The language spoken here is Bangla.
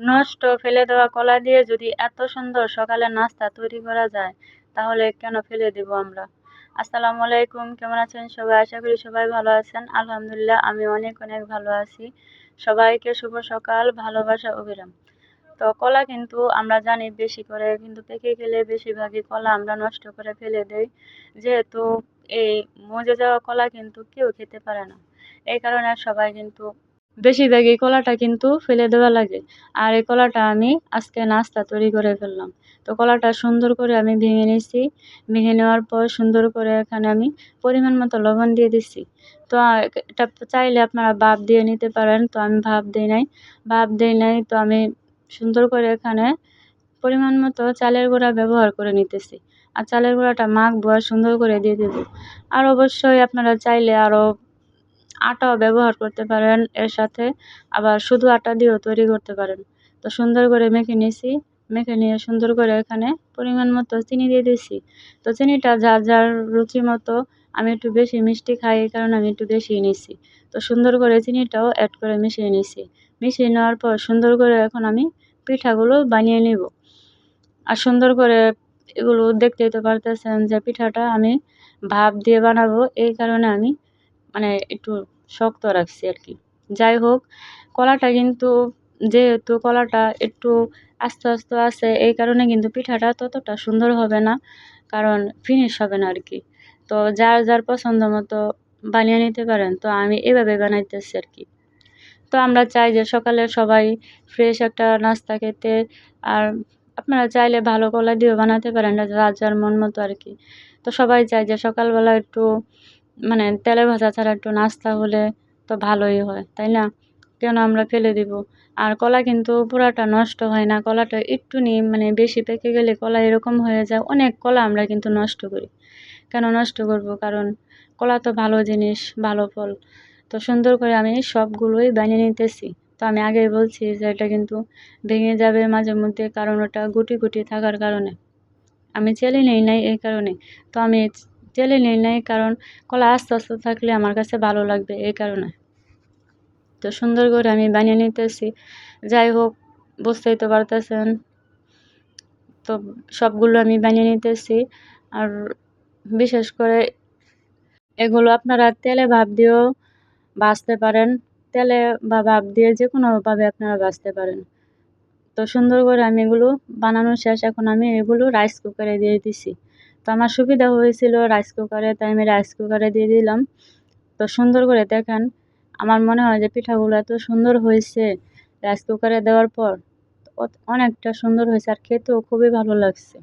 নষ্ট ফেলে দেওয়া কলা দিয়ে যদি এত সুন্দর সকালে নাস্তা তৈরি করা যায়, তাহলে কেন ফেলে দেব আমরা? আসসালামু আলাইকুম, কেমন আছেন সবাই? আশা করি সবাই ভালো আছেন। আলহামদুলিল্লাহ, আমি অনেক অনেক ভালো আছি। সবাইকে শুভ সকাল, ভালোবাসা, অভিরাম। তো কলা কিন্তু আমরা জানি বেশি করে কিন্তু পেকে গেলে বেশিরভাগই কলা আমরা নষ্ট করে ফেলে দেই। যেহেতু এই মজে যাওয়া কলা কিন্তু কেউ খেতে পারে না। এই কারণে সবাই কিন্তু বেশিরভাগই কলাটা কিন্তু ফেলে দেওয়া লাগে। আর এই কলাটা আমি আজকে নাস্তা তৈরি করে ফেললাম। তো কলাটা সুন্দর করে আমি ভেঙে নিয়েছি। ভেঙে নেওয়ার পর সুন্দর করে এখানে আমি পরিমাণ মতো লবণ দিয়ে দিচ্ছি তো এটা চাইলে আপনারা ভাপ দিয়ে নিতে পারেন। তো আমি ভাপ দিই নাই। ভাপ দিই নাই তো আমি সুন্দর করে এখানে পরিমাণ মতো চালের গুঁড়া ব্যবহার করে নিতেছি। আর চালের গুঁড়াটা মাখবো আর সুন্দর করে দিয়ে দেবো। আর অবশ্যই আপনারা চাইলে আরও আটাও ব্যবহার করতে পারেন, এর সাথে আবার শুধু আটা দিয়েও তৈরি করতে পারেন। তো সুন্দর করে মেখে নিয়েছি, মেখে নিয়ে সুন্দর করে এখানে পরিমাণ মতো চিনি দিয়ে দিয়েছি। তো চিনিটা যার যার রুচি মতো আমি একটু বেশি মিষ্টি খাই, এই কারণে আমি একটু বেশি নিয়েছি তো সুন্দর করে চিনিটাও অ্যাড করে মিশিয়ে নিয়েছি। মিশিয়ে নেওয়ার পর সুন্দর করে এখন আমি পিঠাগুলো বানিয়ে নিব। আর সুন্দর করে এগুলো দেখতেই তো পারতেছেন যে পিঠাটা আমি ভাপ দিয়ে বানাবো, এই কারণে আমি মানে একটু শক্ত রাখছি আর কি। যাই হোক, কলাটা কিন্তু যেহেতু কলাটা একটু আস্তে আস্তে আছে, এই কারণে কিন্তু পিঠাটা ততটা সুন্দর হবে না, কারণ ফিনিশ হবে না আর কি। তো যার যার পছন্দ মতো বানিয়ে নিতে পারেন, তো আমি এভাবে বানাইতেছি আর কি। তো আমরা চাই যে সকালে সবাই ফ্রেশ একটা নাস্তা খেতে, আর আপনারা চাইলে ভালো কলা দিয়েও বানাতে পারেন, যার যার মন মতো আর কি। তো সবাই চায় যে সকালবেলা একটু মানে তেলে ভাজা ছাড়া একটু নাস্তা হলে তো ভালোই হয়, তাই না? কেন আমরা ফেলে দিব? আর কলা কিন্তু পুরাটা নষ্ট হয় না, কলাটা একটু নিয়ে মানে বেশি পেকে গেলে কলা এরকম হয়ে যায়, অনেক কলা আমরা কিন্তু নষ্ট করি। কেন নষ্ট করব? কারণ কলা তো ভালো জিনিস, ভালো ফল। তো সুন্দর করে আমি সবগুলোই বানিয়ে নিতেছি। তো আমি আগেই বলছি যে এটা কিন্তু ভেঙে যাবে মাঝে মধ্যে, কারণ ওটা গুটি গুটি থাকার কারণে। আমি চেলে নেই নাই এই কারণে। তো আমি চেলে নেই নাই, কারণ কলা আস্তে আস্তে থাকলে আমার কাছে ভালো লাগবে এই কারণে। তো সুন্দর করে আমি বানিয়ে নিতেছি। যাই হোক, বুঝতেই তো পারতেছেন। তো সবগুলো আমি বানিয়ে নিতেছি। আর বিশেষ করে এগুলো আপনারা তেলে ভাপ দিয়েও বাঁচতে পারেন। তেলে বা ভাপ দিয়ে যে কোনোভাবে আপনারা বাঁচতে পারেন। তো সুন্দর করে আমি এগুলো বানানো শেষ। এখন আমি এগুলো রাইস কুকারে দিয়ে দিছি। তো আমার সুবিধা হয়েছিল রাইস কুকারে তাই আমি রাইস কুকারে দিয়ে দিলাম। তো সুন্দর করে দেখেন, আমার মনে হয় যে পিঠাগুলো এত সুন্দর হয়েছে রাইস কুকারে দেওয়ার পর অনেকটা সুন্দর হয়েছে আর খেতেও খুবই ভালো লাগছে।